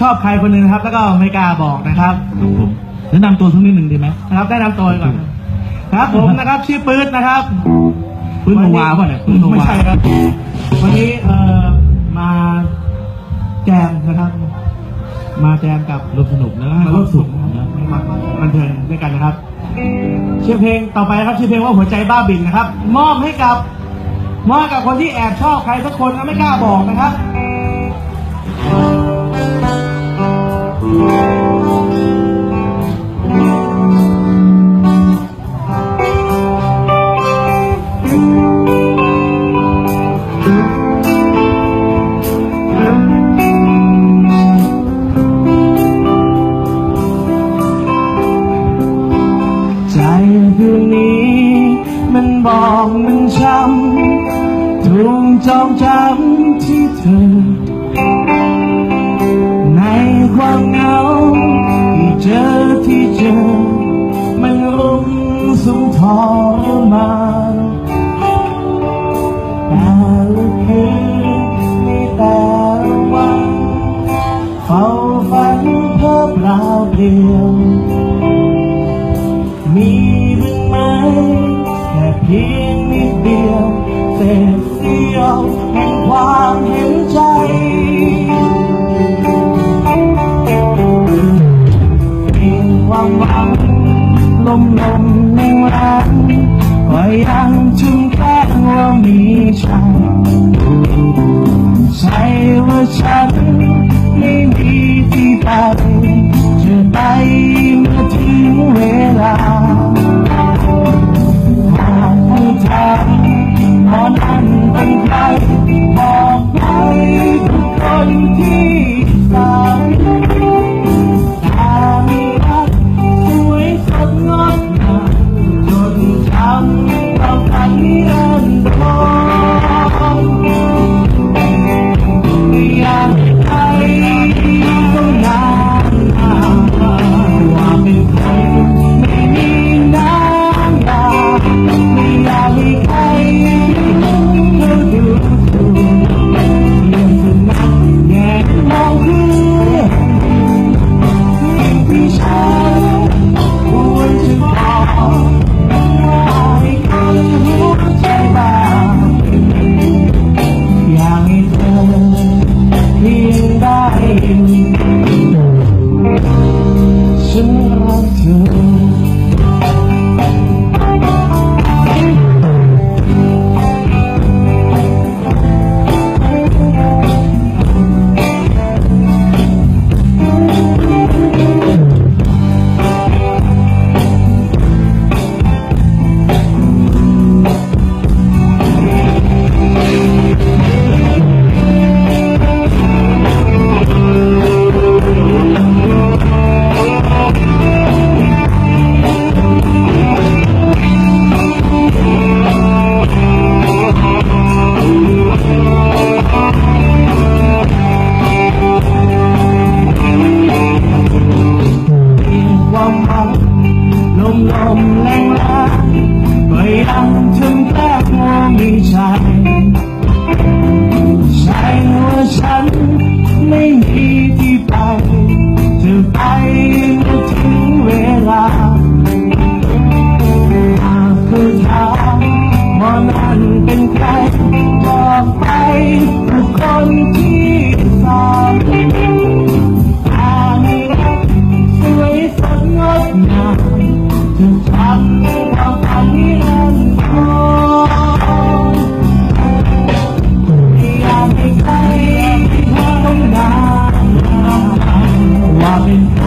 ชอบใครคนหนึ่งนะครับ แล้วก็ไม่กล้าบอกนะครับผมแนะนำตัวสักนิดหนึ่งดีไหมนะครับ ได้นำตัวก่อนครับ ผมนะครับชื่อปื๊ดนะครับปืนโนวาป่ะเนี่ยปืนโนไม่วาใช่ครับ วันนี้เอ่อมาแจมนะครับ มาแจมกับร่วมสนุกนะมาร่วมสุขนะครับมาบันเทิงด้วยกันนะครับชื่อเพลงต่อไปนะครับชื่อเพลงว่าหัวใจบ้าบินนะครับ มอบให้กับมอบให้กับคนที่แอบชอบใครสักคนแล้วไม่กล้าบอกนะครับ ใจดวงนี้ มันบอกมันช้ำทวงจองจำที่เธอ ในความเหงาที่เจอที่เจอ มันรุมสุมทรมาน ว่ามีฉัน ว่